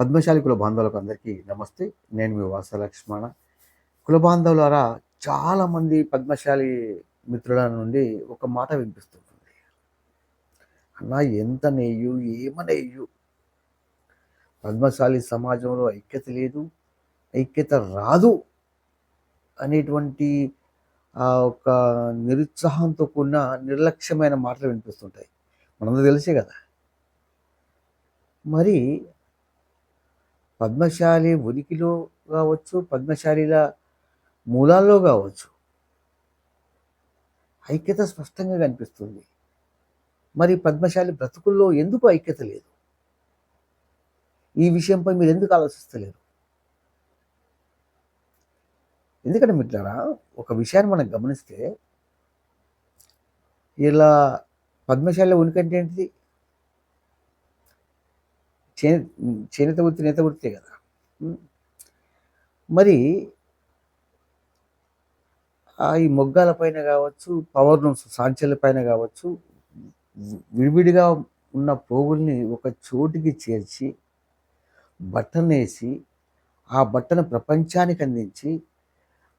పద్మశాలి కులబాంధవులకు అందరికీ నమస్తే. నేను మీ వాస లక్ష్మణ. కులబాంధవులారా చాలామంది పద్మశాలి మిత్రుల నుండి ఒక మాట వినిపిస్తుంటుంది. అన్న ఎంత నెయ్యు? ఏమనెయ్యు పద్మశాలి సమాజంలో ఐక్యత లేదు ఐక్యత రాదు అనేటువంటి ఆ ఒక నిరుత్సాహంతో కూడిన నిర్లక్ష్యమైన మాటలు వినిపిస్తుంటాయి. మనందరూ తెలిసే కదా. మరి పద్మశాలి ఉనికిలో కావచ్చు పద్మశాలిల మూలాల్లో కావచ్చు. ఐక్యత స్పష్టంగా కనిపిస్తుంది. మరి పద్మశాలి బ్రతుకుల్లో ఎందుకు ఐక్యత లేదు? ఈ విషయంపై మీరు ఎందుకు ఆలోచిస్తలేరు? ఎందుకంటే మిట్లారా ఒక విషయాన్ని మనం గమనిస్తే ఇలా పద్మశాలి ఉనికి అంటే ఏంటిది? చే చేనేత వృత్తి నేత వృత్తే కదా. మరి ఆ ఈ మొగ్గాల పైన కావచ్చు పవర్ లూమ్స్ పైన కావచ్చు విడివిడిగా ఉన్న పోగుల్ని ఒక చోటికి చేర్చి బట్టను వేసి ఆ బట్టను ప్రపంచానికి అందించి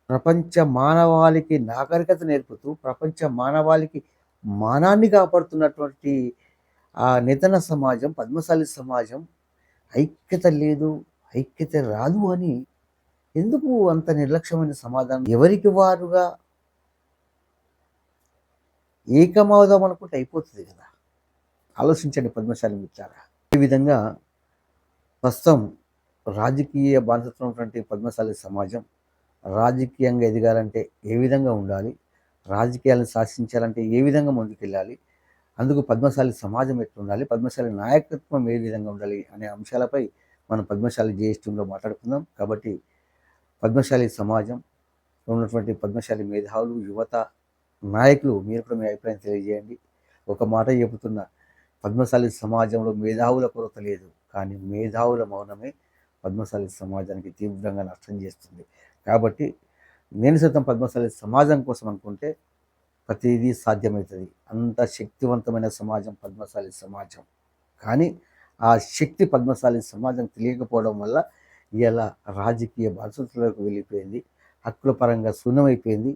ప్రపంచ మానవాళికి నాగరికత నేర్పుతూ ప్రపంచ మానవాళికి మానాన్ని కాపాడుతున్నటువంటి ఆ నితన సమాజం పద్మశాలి సమాజం ఐక్యత లేదు ఐక్యత రాదు అని ఎందుకు అంత నిర్లక్ష్యమైన సమాధానం? ఎవరికి వారుగా? ఏకమవుదాం అనుకుంటే అయిపోతుంది కదా. ఆలోచించండి పద్మశాలి మిత్రారా ఈ విధంగా ప్రస్తుతం రాజకీయ బాధ్యత ఉన్నటువంటి పద్మశాలి సమాజం రాజకీయంగా ఎదగాలంటే ఏ విధంగా ఉండాలి? రాజకీయాలను శాసించాలంటే ఏ విధంగా ముందుకెళ్ళాలి? అందుకు పద్మశాలి సమాజం ఎట్లా ఉండాలి పద్మశాలి నాయకత్వం ఏ విధంగా ఉండాలి అనే అంశాలపై మనం పద్మశాలి జిఎస్టీలో మాట్లాడుకుందాం. కాబట్టి పద్మశాలి సమాజం ఉన్నటువంటి పద్మశాలి మేధావులు యువత నాయకులు మీరు కూడా మీ అభిప్రాయం తెలియజేయండి. ఒక మాట చెబుతున్న పద్మశాలి సమాజంలో మేధావుల కొరత లేదు కానీ మేధావుల మౌనమే పద్మశాలి సమాజానికి తీవ్రంగా నష్టం చేస్తుంది. కాబట్టి నేను సైతం పద్మశాలి సమాజం కోసం అనుకుంటే ప్రతిదీ సాధ్యమవుతుంది. అంత శక్తివంతమైన సమాజం పద్మశాలి సమాజం. కానీ ఆ శక్తి పద్మశాలి సమాజం తెలియకపోవడం వల్ల ఇలా రాజకీయ బాధ్యతలకు వెళ్ళిపోయింది. హక్కుల పరంగా శూన్యమైపోయింది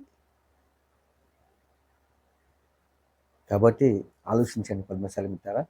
కాబట్టి ఆలోచించండి పద్మశాలి మిత్రారా